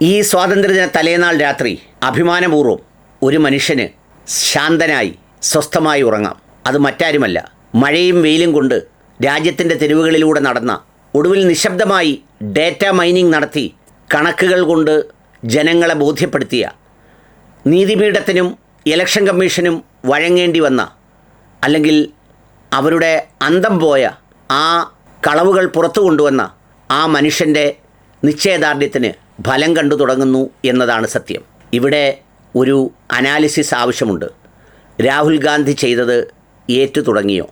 ഈ സ്വാതന്ത്ര്യദിന തലേനാൾ രാത്രി അഭിമാനപൂർവം ഒരു മനുഷ്യന് ശാന്തനായി സ്വസ്ഥമായി ഉറങ്ങാം. അത് മറ്റാരുമല്ല മഴയും വെയിലും കൊണ്ട് രാജ്യത്തിന്റെ തെരുവുകളിലൂടെ നടന്ന ഒടുവിൽ നിശബ്ദമായി ഡേറ്റ മൈനിങ് നടത്തി കണക്കുകൾ കൊണ്ട് ജനങ്ങളെ ബോധ്യപ്പെടുത്തിയ നീതിപീഠത്തിനും ഇലക്ഷൻ കമ്മീഷനും വഴങ്ങേണ്ടി വന്ന അല്ലെങ്കിൽ അവരുടെ അന്തം പോയ ആ കളവുകൾ പുറത്തു കൊണ്ടുവന്ന ആ മനുഷ്യന്റെ നിശ്ചയദാർഢ്യത്തിന് ഫലം കണ്ടു തുടങ്ങുന്നു എന്നതാണ് സത്യം. ഇവിടെ ഒരു അനാലിസിസ് ആവശ്യമുണ്ട്. രാഹുൽ ഗാന്ധി ചെയ്തത് ഏറ്റു തുടങ്ങിയോ?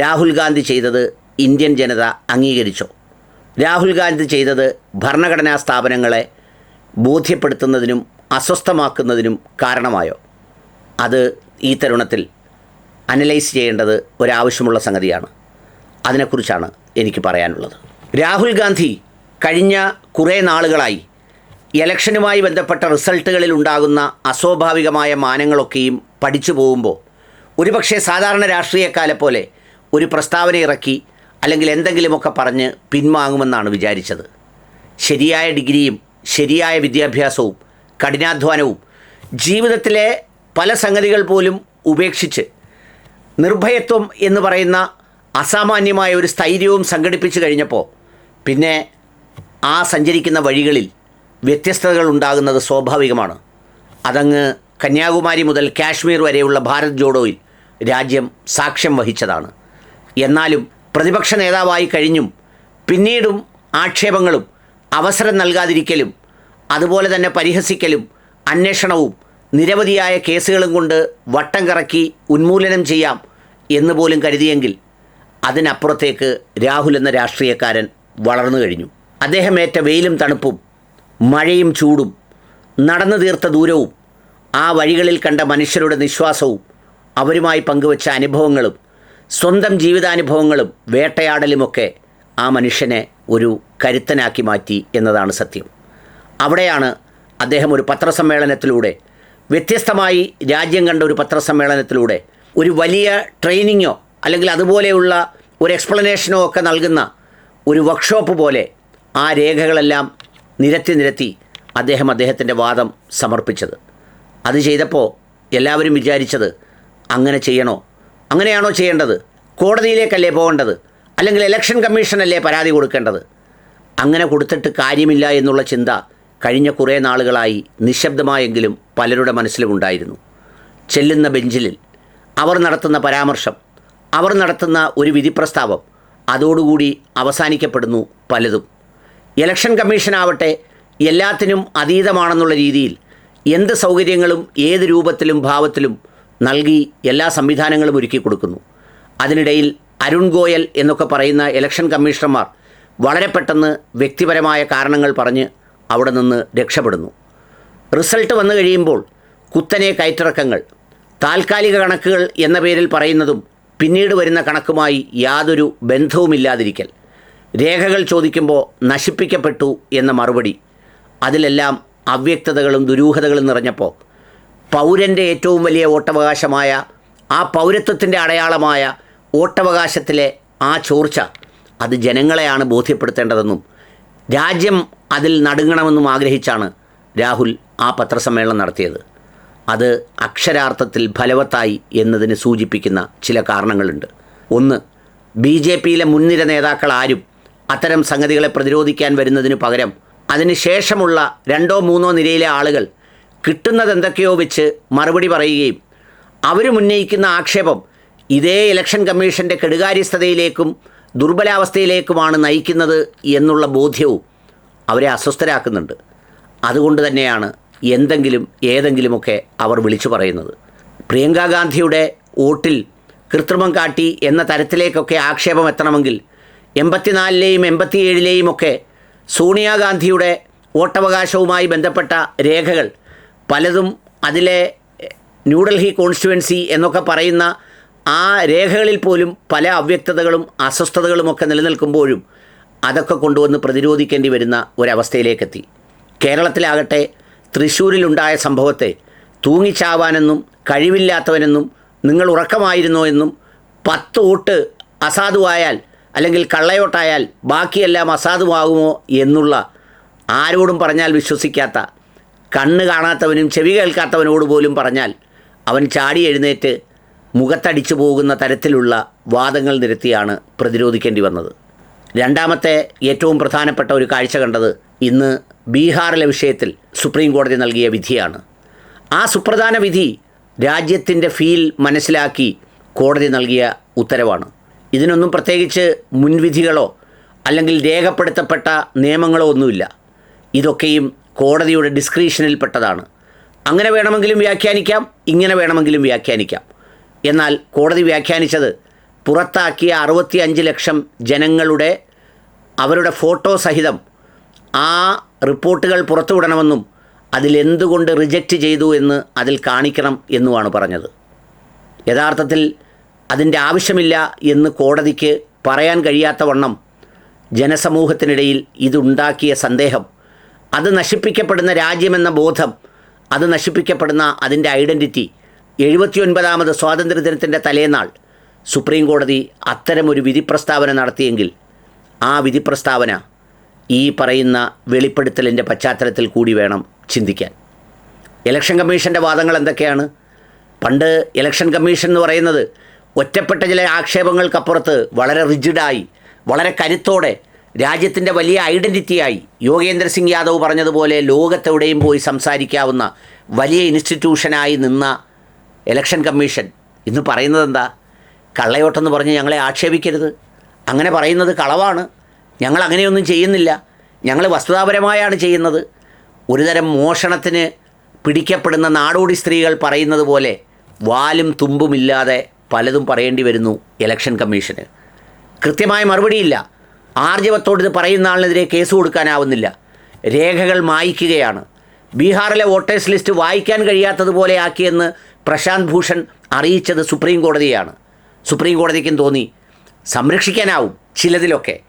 രാഹുൽ ഗാന്ധി ചെയ്തത് ഇന്ത്യൻ ജനത അംഗീകരിച്ചോ? രാഹുൽ ഗാന്ധി ചെയ്തത് ഭരണഘടനാ സ്ഥാപനങ്ങളെ ബോധ്യപ്പെടുത്തുന്നതിനും അസ്വസ്ഥമാക്കുന്നതിനും കാരണമായോ? അത് ഈ തരുണത്തിൽ അനലൈസ് ചെയ്യേണ്ടത് ഒരാവശ്യമുള്ള സംഗതിയാണ്. അതിനെക്കുറിച്ചാണ് എനിക്ക് പറയാനുള്ളത്. രാഹുൽ ഗാന്ധി കഴിഞ്ഞ കുറേ നാളുകളായി. ഇലക്ഷനുമായി ബന്ധപ്പെട്ട റിസൾട്ടുകളിൽ ഉണ്ടാകുന്ന അസ്വാഭാവികമായ മാനങ്ങളൊക്കെയും പഠിച്ചു പോകുമ്പോൾ ഒരുപക്ഷെ സാധാരണ രാഷ്ട്രീയക്കാലെ പോലെ ഒരു പ്രസ്താവന ഇറക്കി അല്ലെങ്കിൽ എന്തെങ്കിലുമൊക്കെ പറഞ്ഞ് പിൻവാങ്ങുമെന്നാണ് വിചാരിച്ചത്. ശരിയായ ഡിഗ്രിയും ശരിയായ വിദ്യാഭ്യാസവും കഠിനാധ്വാനവും ജീവിതത്തിലെ പല സംഗതികൾ പോലും ഉപേക്ഷിച്ച് നിർഭയത്വം എന്ന് പറയുന്ന അസാമാന്യമായ ഒരു സ്ഥൈര്യവും സംഘടിപ്പിച്ചു കഴിഞ്ഞപ്പോൾ പിന്നെ ആ സഞ്ചരിക്കുന്ന വഴികളിൽ വ്യത്യസ്തതകൾ ഉണ്ടാകുന്നത് സ്വാഭാവികമാണ്. അതങ്ങ് കന്യാകുമാരി മുതൽ കാശ്മീർ വരെയുള്ള ഭാരത് ജോഡോയിൽ രാജ്യം സാക്ഷ്യം വഹിച്ചതാണ്. എന്നാലും പ്രതിപക്ഷ നേതാവായി കഴിഞ്ഞും പിന്നീടും ആക്ഷേപങ്ങളും അവസരം നൽകാതിരിക്കലും അതുപോലെ തന്നെ പരിഹസിക്കലും അന്വേഷണവും നിരവധിയായ കേസുകളും കൊണ്ട് വട്ടം കറക്കി ഉന്മൂലനം ചെയ്യാം എന്ന് പോലും കരുതിയെങ്കിൽ അതിനപ്പുറത്തേക്ക് രാഹുൽ എന്ന രാഷ്ട്രീയക്കാരൻ വളർന്നു കഴിഞ്ഞു. അദ്ദേഹം ഏറ്റ വെയിലും തണുപ്പും മഴയും ചൂടും നടന്നു തീർത്ത ദൂരവും ആ വഴികളിൽ കണ്ട മനുഷ്യരുടെ നിശ്വാസവും അവരുമായി പങ്കുവച്ച അനുഭവങ്ങളും സ്വന്തം ജീവിതാനുഭവങ്ങളും വേട്ടയാടലുമൊക്കെ ആ മനുഷ്യനെ ഒരു കരുത്തനാക്കി മാറ്റി എന്നതാണ് സത്യം. അവിടെയാണ് അദ്ദേഹം ഒരു പത്രസമ്മേളനത്തിലൂടെ വ്യത്യസ്തമായി രാജ്യം കണ്ട ഒരു പത്രസമ്മേളനത്തിലൂടെ ഒരു വലിയ ട്രെയിനിങ്ങോ അല്ലെങ്കിൽ അതുപോലെയുള്ള ഒരു എക്സ്പ്ലനേഷനോ ഒക്കെ നൽകുന്ന ഒരു വർക്ക്ഷോപ്പ് പോലെ ആ രേഖകളെല്ലാം നിരത്തി നിരത്തി അദ്ദേഹം അദ്ദേഹത്തിന്റെ വാദം സമർപ്പിച്ചത്. അത് ചെയ്തപ്പോൾ എല്ലാവരും വിചാരിച്ചത് അങ്ങനെ ചെയ്യണോ? അങ്ങനെയാണോ ചെയ്യേണ്ടത്? കോടതിയിലേക്കല്ലേ പോകേണ്ടത്? അല്ലെങ്കിൽ ഇലക്ഷൻ കമ്മീഷനല്ലേ പരാതി കൊടുക്കേണ്ടത്? അങ്ങനെ കൊടുത്തിട്ട് കാര്യമില്ല എന്നുള്ള ചിന്ത കഴിഞ്ഞ കുറേ നാളുകളായി നിശബ്ദമായെങ്കിലും പലരുടെ മനസ്സിലുമുണ്ടായിരുന്നു ചെല്ലുന്ന ബെഞ്ചിൽ അവർ നടത്തുന്ന പരാമർശം അവർ നടത്തുന്ന ഒരു വിധിപ്രസ്താവം അതോടുകൂടി അവസാനിക്കപ്പെടുന്നു പലതും. ഇലക്ഷൻ കമ്മീഷനാവട്ടെ എല്ലാത്തിനും അതീതമാണെന്നുള്ള രീതിയിൽ എന്ത് സൗകര്യങ്ങളും ഏത് രൂപത്തിലും ഭാവത്തിലും നൽകി എല്ലാ സംവിധാനങ്ങളും ഒരുക്കി കൊടുക്കുന്നു. അതിനിടയിൽ അരുൺ ഗോയൽ എന്നൊക്കെ പറയുന്ന ഇലക്ഷൻ കമ്മീഷണർമാർ വളരെ പെട്ടെന്ന് വ്യക്തിപരമായ കാരണങ്ങൾ പറഞ്ഞ് അവിടെ നിന്ന് രക്ഷപ്പെടുന്നു. റിസൾട്ട് വന്നു കഴിയുമ്പോൾ കുത്തനെ കയറ്റിറക്കങ്ങൾ താൽക്കാലിക കണക്കുകൾ എന്ന പേരിൽ പറയുന്നതും പിന്നീട് വരുന്ന കണക്കുമായി യാതൊരു ബന്ധവുമില്ലാതിരിക്കൽ. രേഖകൾ ചോദിക്കുമ്പോൾ നശിപ്പിക്കപ്പെട്ടു എന്ന മറുപടി. അതിലെല്ലാം അവ്യക്തതകളും ദുരൂഹതകളും നിറഞ്ഞപ്പോൾ പൗരന്റെ ഏറ്റവും വലിയ വോട്ടവകാശമായ ആ പൗരത്വത്തിന്റെ അടയാളമായ വോട്ടവകാശത്തിലെ ആ ചോർച്ച അത് ജനങ്ങളെയാണ് ബോധ്യപ്പെടുത്തേണ്ടതെന്നും രാജ്യം അതിൽ നടുങ്ങണമെന്നും ആഗ്രഹിച്ചാണ് രാഹുൽ ആ പത്രസമ്മേളനം നടത്തിയത്. അത് അക്ഷരാർത്ഥത്തിൽ ഫലവത്തായി എന്നതിന് സൂചിപ്പിക്കുന്ന ചില കാരണങ്ങളുണ്ട്. ഒന്ന് ബി ജെ പിയിലെ മുൻനിര നേതാക്കൾ ആരും അത്തരം സംഗതികളെ പ്രതിരോധിക്കാൻ വരുന്നതിന് പകരം അതിന് ശേഷമുള്ള രണ്ടോ മൂന്നോ നിരയിലെ ആളുകൾ കിട്ടുന്നത് എന്തൊക്കെയോ വെച്ച് മറുപടി പറയുകയും അവരും ഉന്നയിക്കുന്ന ആക്ഷേപം ഇതേ ഇലക്ഷൻ കമ്മീഷന്റെ കെടുകാര്യസ്ഥതയിലേക്കും ദുർബലാവസ്ഥയിലേക്കുമാണ് നയിക്കുന്നത് എന്നുള്ള ബോധ്യവും അവരെ അസ്വസ്ഥരാക്കുന്നുണ്ട്. അതുകൊണ്ട് തന്നെയാണ് എന്തെങ്കിലും ഏതെങ്കിലുമൊക്കെ അവർ വിളിച്ചു പറയുന്നത്. പ്രിയങ്ക ഗാന്ധിയുടെ വോട്ടിൽ കൃത്രിമം കാട്ടി എന്ന തരത്തിലേക്കൊക്കെ ആക്ഷേപം എത്തണമെങ്കിൽ എൺപത്തിനാലിലെയും എൺപത്തിയേഴിലെയും ഒക്കെ സോണിയാഗാന്ധിയുടെ വോട്ടവകാശവുമായി ബന്ധപ്പെട്ട രേഖകൾ പലതും അതിലെ ന്യൂഡൽഹി കോൺസ്റ്റുവൻസി എന്നൊക്കെ പറയുന്ന ആ രേഖകളിൽ പോലും പല അവ്യക്തതകളും അസ്വസ്ഥതകളുമൊക്കെ നിലനിൽക്കുമ്പോഴും അതൊക്കെ കൊണ്ടുവന്ന് പ്രതിരോധിക്കേണ്ടി വരുന്ന ഒരവസ്ഥയിലേക്കെത്തി. കേരളത്തിലാകട്ടെ തൃശ്ശൂരിലുണ്ടായ സംഭവത്തെ തൂങ്ങിച്ചാവാനെന്നും കഴിവില്ലാത്തവനെന്നും നിങ്ങൾ ഉറക്കമായിരുന്നോ എന്നും പത്ത് വോട്ട് അസാധുവായാൽ അല്ലെങ്കിൽ കള്ളയോട്ടായാൽ ബാക്കിയെല്ലാം അസാധുവാകുമോ എന്നുള്ള ആരോടും പറഞ്ഞാൽ വിശ്വസിക്കാത്ത കണ്ണ് കാണാത്തവനും ചെവി കേൾക്കാത്തവനോട് പോലും പറഞ്ഞാൽ അവൻ ചാടി എഴുന്നേറ്റ് മുഖത്തടിച്ചു പോകുന്ന തരത്തിലുള്ള വാദങ്ങൾ നിരത്തിയാണ് പ്രതിരോധിക്കേണ്ടി വന്നത്. രണ്ടാമത്തെ ഏറ്റവും പ്രധാനപ്പെട്ട ഒരു കാഴ്ച കണ്ടത് ഇന്ന് ബീഹാറിലെ വിഷയത്തിൽ സുപ്രീം കോടതി നൽകിയ വിധിയാണ്. ആ സുപ്രധാന വിധി രാജ്യത്തിന്റെ ഫീൽ മനസ്സിലാക്കി കോടതി നൽകിയ ഉത്തരവാണ്. ഇതിനൊന്നും പ്രത്യേകിച്ച് മുൻവിധികളോ അല്ലെങ്കിൽ രേഖപ്പെടുത്തപ്പെട്ട നിയമങ്ങളോ ഒന്നുമില്ല. ഇതൊക്കെയും കോടതിയുടെ ഡിസ്ക്രിപ്ഷനിൽപ്പെട്ടതാണ് അങ്ങനെ വേണമെങ്കിലും വ്യാഖ്യാനിക്കാം ഇങ്ങനെ വേണമെങ്കിലും വ്യാഖ്യാനിക്കാം. എന്നാൽ കോടതി വ്യാഖ്യാനിച്ചത് പുറത്താക്കിയ അറുപത്തി അഞ്ച് ലക്ഷം ജനങ്ങളുടെ അവരുടെ ഫോട്ടോ സഹിതം ആ റിപ്പോർട്ടുകൾ പുറത്തുവിടണമെന്നും അതിലെന്തുകൊണ്ട് റിജക്റ്റ് ചെയ്തു എന്ന് അതിൽ കാണിക്കണം എന്നുമാണ് പറഞ്ഞത്. യഥാർത്ഥത്തിൽ അതിന്റെ ആവശ്യമില്ല എന്ന് കോടതിക്ക് പറയാൻ കഴിയാത്ത വണ്ണം ജനസമൂഹത്തിനിടയിൽ ഇതുണ്ടാക്കിയ സന്ദേഹം. അത് നശിപ്പിക്കപ്പെടുന്ന രാജ്യമെന്ന ബോധം അത് നശിപ്പിക്കപ്പെടുന്ന അതിന്റെ ഐഡന്റിറ്റി എഴുപത്തിയൊൻപതാമത് സ്വാതന്ത്ര്യദിനത്തിന്റെ തലേനാൾ സുപ്രീം കോടതി അത്തരമൊരു വിധി പ്രസ്താവന നടത്തിയെങ്കിൽ ആ വിധി പ്രസ്താവന ഈ പറയുന്ന വെളിപ്പെടുത്തലിന്റെ പശ്ചാത്തലത്തിൽ കൂടി വേണം ചിന്തിക്കാൻ. ഇലക്ഷൻ കമ്മീഷന്റെ വാദങ്ങൾ എന്തൊക്കെയാണ്? പണ്ട് ഇലക്ഷൻ കമ്മീഷൻ എന്ന് പറയുന്നത് ഒറ്റപ്പെട്ട ചില ആക്ഷേപങ്ങൾക്കപ്പുറത്ത് വളരെ റിജിഡായി വളരെ കരുത്തോടെ രാജ്യത്തിന്റെ വലിയ ഐഡന്റിറ്റിയായി യോഗേന്ദ്ര സിംഗ് യാദവ് പറഞ്ഞതുപോലെ ലോകത്തെവിടെയും പോയി സംസാരിക്കാവുന്ന വലിയ ഇൻസ്റ്റിറ്റ്യൂഷനായി നിന്ന ഇലക്ഷൻ കമ്മീഷൻ ഇന്ന് പറയുന്നത് എന്താ? കള്ളയോട്ടെന്ന് പറഞ്ഞ് ഞങ്ങളെ ആക്ഷേപിക്കരുത്. അങ്ങനെ പറയുന്നത് കളവാണ്. ഞങ്ങൾ അങ്ങനെയൊന്നും ചെയ്യുന്നില്ല. ഞങ്ങൾ വസ്തുതാപരമായാണ് ചെയ്യുന്നത്. ഒരുതരം മോഷണത്തിന് പിടിക്കപ്പെടുന്ന നാടോടി സ്ത്രീകൾ പറയുന്നത് പോലെ വാലും തുമ്പുമില്ലാതെ പലതും പറയേണ്ടി വരുന്നു ഇലക്ഷൻ കമ്മീഷന്. കൃത്യമായ മറുപടിയില്ല. ആർജവത്തോട് പറയുന്ന ആളിനെതിരെ കേസ് കൊടുക്കാനാവുന്നില്ല. രേഖകൾ മായ്ക്കുകയാണ്. ബീഹാറിലെ വോട്ടേഴ്സ് ലിസ്റ്റ് വായിക്കാൻ കഴിയാത്തതുപോലെ ആക്കിയെന്ന് പ്രശാന്ത് ഭൂഷൺ അറിയിച്ചത് സുപ്രീം കോടതിയാണ്. സുപ്രീം കോടതിക്കും തോന്നി സംരക്ഷിക്കാനാവും ചിലതിലൊക്കെ.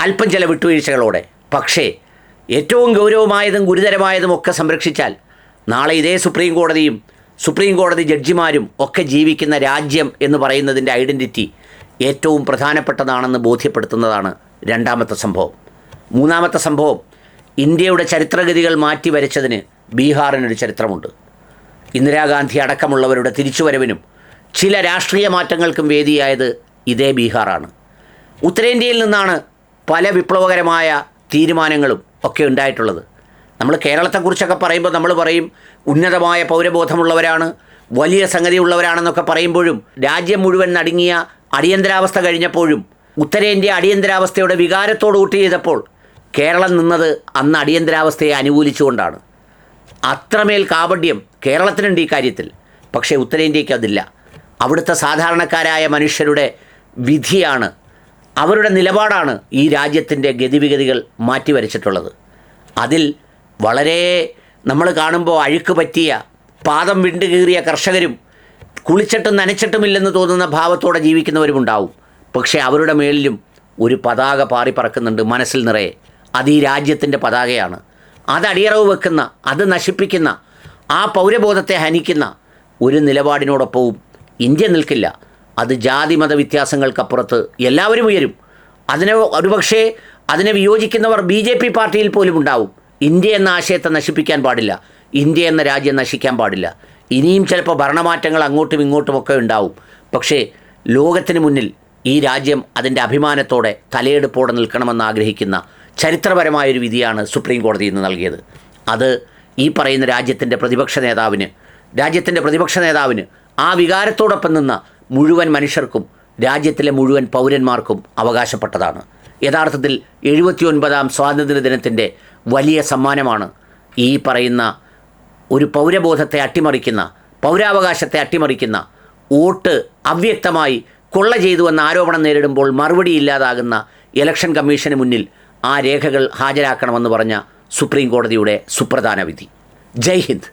അല്പം ചില വിട്ടുവീഴ്ചകളോടെ. പക്ഷേ ഏറ്റവും ഗൗരവമായതും ഗുരുതരമായതും ഒക്കെ സംരക്ഷിച്ചാൽ നാളെ ഇതേ സുപ്രീം കോടതിയും സുപ്രീം കോടതി ജഡ്ജിമാരും ഒക്കെ ജീവിക്കുന്ന രാജ്യം എന്ന് പറയുന്നതിന്റെ ഐഡന്റിറ്റി ഏറ്റവും പ്രധാനപ്പെട്ടതാണെന്ന് ബോധ്യപ്പെടുത്തുന്നതാണ് രണ്ടാമത്തെ സംഭവം. മൂന്നാമത്തെ സംഭവം ഇന്ത്യയുടെ ചരിത്രഗതികൾ മാറ്റി വരച്ചതിന് ബീഹാറിനൊരു ചരിത്രമുണ്ട്. ഇന്ദിരാഗാന്ധി അടക്കമുള്ളവരുടെ തിരിച്ചുവരവിനും ചില രാഷ്ട്രീയ മാറ്റങ്ങൾക്കും വേദിയായത് ഇതേ ബീഹാറാണ്. ഉത്തരേന്ത്യയിൽ നിന്നാണ് പല വിപ്ലവകരമായ തീരുമാനങ്ങളും ഒക്കെ ഉണ്ടായിട്ടുള്ളത്. നമ്മൾ കേരളത്തെക്കുറിച്ചൊക്കെ പറയുമ്പോൾ നമ്മൾ പറയും ഉന്നതമായ പൗരബോധമുള്ളവരാണ് വലിയ സംഗതി ഉള്ളവരാണെന്നൊക്കെ പറയുമ്പോഴും രാജ്യം മുഴുവൻ നടുങ്ങിയ അടിയന്തരാവസ്ഥ കഴിഞ്ഞപ്പോഴും ഉത്തരേന്ത്യ അടിയന്തരാവസ്ഥയുടെ വികാരത്തോട് കൂട്ടി ചെയ്തപ്പോൾ കേരളം നിന്നത് അന്ന് അടിയന്തരാവസ്ഥയെ അനുകൂലിച്ചുകൊണ്ടാണ്. അത്രമേൽ കാപഡ്യം കേരളത്തിനുണ്ട് ഈ കാര്യത്തിൽ. പക്ഷേ ഉത്തരേന്ത്യയ്ക്ക് അതില്ല. അവിടുത്തെ സാധാരണക്കാരായ മനുഷ്യരുടെ വിധിയാണ് അവരുടെ നിലപാടാണ് ഈ രാജ്യത്തിന്റെ ഗതിവിഗതികൾ മാറ്റിവരച്ചിട്ടുള്ളത്. അതിൽ വളരെ നമ്മൾ കാണുമ്പോൾ അഴുക്ക് പറ്റിയ പാദം വിണ്ടുകീറിയ കർഷകരും കുളിച്ചിട്ടും നനച്ചിട്ടുമില്ലെന്ന് തോന്നുന്ന ഭാവത്തോടെ ജീവിക്കുന്നവരുമുണ്ടാവും. പക്ഷേ അവരുടെ മേളിലും ഒരു പതാക പാറി പറക്കുന്നുണ്ട് മനസ്സിൽ നിറയെ. അത് ഈ രാജ്യത്തിന്റെ പതാകയാണ്. അത് അടിയറവ് വെക്കുന്ന അത് നശിപ്പിക്കുന്ന ആ പൗരബോധത്തെ ഹനിക്കുന്ന ഒരു നിലപാടിനോടൊപ്പവും ഇന്ത്യ നിൽക്കില്ല. അത് ജാതി മത വ്യത്യാസങ്ങൾക്കപ്പുറത്ത് എല്ലാവരും ഉയരും. അതിനെ ഒരുപക്ഷേ അതിനെ വിയോജിക്കുന്നവർ ബി ജെ പി പാർട്ടിയിൽ പോലും ഉണ്ടാവും. ഇന്ത്യ എന്ന ആശയത്തെ നശിപ്പിക്കാൻ പാടില്ല. ഇന്ത്യ എന്ന രാജ്യം നശിക്കാൻ പാടില്ല. ഇനിയും ചിലപ്പോൾ ഭരണമാറ്റങ്ങൾ അങ്ങോട്ടും ഇങ്ങോട്ടുമൊക്കെ ഉണ്ടാവും. പക്ഷേ ലോകത്തിന് മുന്നിൽ ഈ രാജ്യം അതിന്റെ അഭിമാനത്തോടെ തലയെടുപ്പോടെ നിൽക്കണമെന്ന് ആഗ്രഹിക്കുന്ന ചരിത്രപരമായൊരു വിധിയാണ് സുപ്രീം കോടതി ഇന്ന് നൽകിയത്. അത് ഈ പറയുന്ന രാജ്യത്തിന്റെ പ്രതിപക്ഷ നേതാവിന് രാജ്യത്തിന്റെ പ്രതിപക്ഷ നേതാവിന് ആ വികാരത്തോടൊപ്പം നിന്ന മുഴുവൻ മനുഷ്യർക്കും രാജ്യത്തിലെ മുഴുവൻ പൗരന്മാർക്കും അവകാശപ്പെട്ടതാണ്. യഥാർത്ഥത്തിൽ എഴുപത്തിയൊൻപതാം സ്വാതന്ത്ര്യ ദിനത്തിന്റെ വലിയ സമ്മാനമാണ് ഈ പറയുന്ന ഒരു പൗരബോധത്തെ അട്ടിമറിക്കുന്ന പൗരാവകാശത്തെ അട്ടിമറിക്കുന്ന വോട്ട് അവ്യക്തമായി കൊള്ള ചെയ്തു എന്ന ആരോപണം നേരിടുമ്പോൾ മറുപടി ഇല്ലാതാകുന്ന ഇലക്ഷൻ കമ്മീഷന് മുന്നിൽ ആ രേഖകൾ ഹാജരാക്കണമെന്ന് പറഞ്ഞ സുപ്രീം കോടതിയുടെ സുപ്രധാന വിധി. ജയ് ഹിന്ദ്.